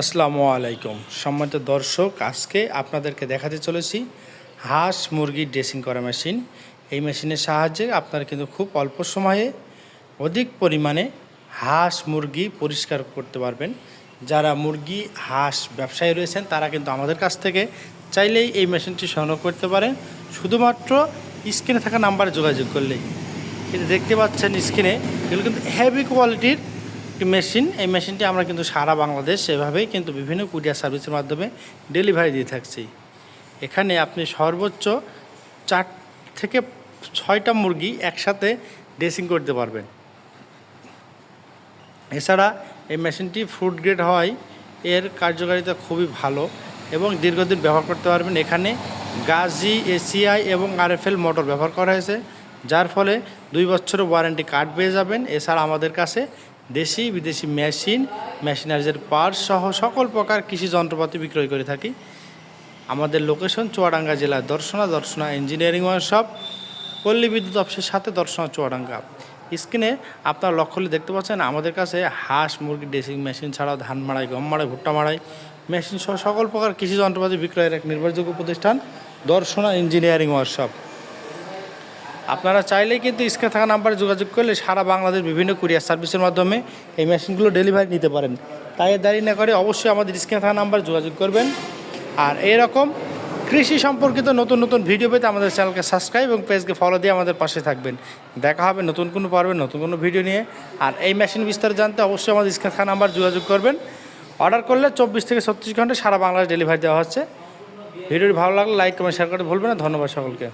আসসালামু আলাইকুম। সম্মানিত দর্শক, আজকে আপনাদেরকে দেখাতে চলেছি হাঁস মুরগির ড্রেসিং করা মেশিন। এই মেশিনের সাহায্যে আপনারা কিন্তু খুব অল্প সময়ে অধিক পরিমাণে হাঁস মুরগি পরিষ্কার করতে পারবেন। যারা মুরগি, হাঁস ব্যবসায়ী রয়েছেন, তারা কিন্তু আমাদের কাছ থেকে চাইলেই এই মেশিনটি সংগ্রহ করতে পারেন। শুধুমাত্র স্ক্রিনে থাকা নাম্বারে যোগাযোগ করলেই। কিন্তু দেখতে পাচ্ছেন স্ক্রিনে, এগুলো কিন্তু হেভি কোয়ালিটির একটি মেশিন, এই মেশিনটি আমরা কিন্তু সারা বাংলাদেশ এভাবেই কিন্তু বিভিন্ন কুরিয়ার সার্ভিসের মাধ্যমে ডেলিভারি দিয়ে থাকছি। এখানে আপনি সর্বোচ্চ চার থেকে ছয়টা মুরগি একসাথে ড্রেসিং করতে পারবেন। এছাড়া এই মেশিনটি ফুড গ্রেড হয়, এর কার্যকারিতা খুবই ভালো এবং দীর্ঘদিন ব্যবহার করতে পারবেন। এখানে গাজি, এসিআই এবং আরএফএল মোটর ব্যবহার করা হয়েছে, যার ফলে দুই বছরের ওয়ারেন্টি কার্ড পেয়ে যাবেন। এছাড়া আমাদের কাছে দেশি, বিদেশি মেশিন, মেশিনারিজের পার্টস সহ সকল প্রকার কৃষি যন্ত্রপাতি বিক্রয় করে থাকি। আমাদের লোকেশন চুয়াডাঙ্গা জেলার দর্শনা দর্শনা ইঞ্জিনিয়ারিং ওয়ার্কশপ, পল্লী বিদ্যুৎ অফিসের সাথে দর্শনা চুয়াডাঙ্গা। স্ক্রিনে আপনারা লক্ষ্য করলে দেখতে পাচ্ছেন, আমাদের কাছে হাঁস, মুরগি, ড্রেসিং মেশিন ছাড়াও ধান মাড়াই, গম মাড়াই, ভুট্টা মাড়াই, মেশিন সহ সকল প্রকার কৃষি যন্ত্রপাতি বিক্রয়ের এক নির্ভরযোগ্য প্রতিষ্ঠান, দর্শনা ইঞ্জিনিয়ারিং ওয়ার্কশপ। আপনারা চাইলেই কিন্তু স্ক্রিনে থাকা নাম্বারে যোগাযোগ করলে সারা বাংলাদেশ বিভিন্ন কুরিয়ার সার্ভিসের মাধ্যমে এই মেশিনগুলো ডেলিভারি নিতে পারেন। তাই দেরি না করে অবশ্যই আমাদের স্ক্রিনে থাকা নাম্বারে যোগাযোগ করবেন। আর এরকম কৃষি সম্পর্কিত নতুন নতুন ভিডিও পেতে আমাদের চ্যানেলকে সাবস্ক্রাইব এবং পেজকে ফলো দিয়ে আমাদের পাশে থাকবেন। দেখা হবে নতুন কোনো পারবেন নতুন কোনো ভিডিও নিয়ে। আর এই মেশিন বিস্তারিত জানতে অবশ্যই আমাদের স্ক্রিনে থাকা নাম্বার যোগাযোগ করবেন। অর্ডার করলে চব্বিশ থেকে ছত্রিশ ঘণ্টা সারা বাংলাদেশ ডেলিভারি দেওয়া হচ্ছে। ভিডিওটি ভালো লাগলে লাইক, কমেন্ট, শেয়ার করতে ভুলবেন না। ধন্যবাদ সকলকে।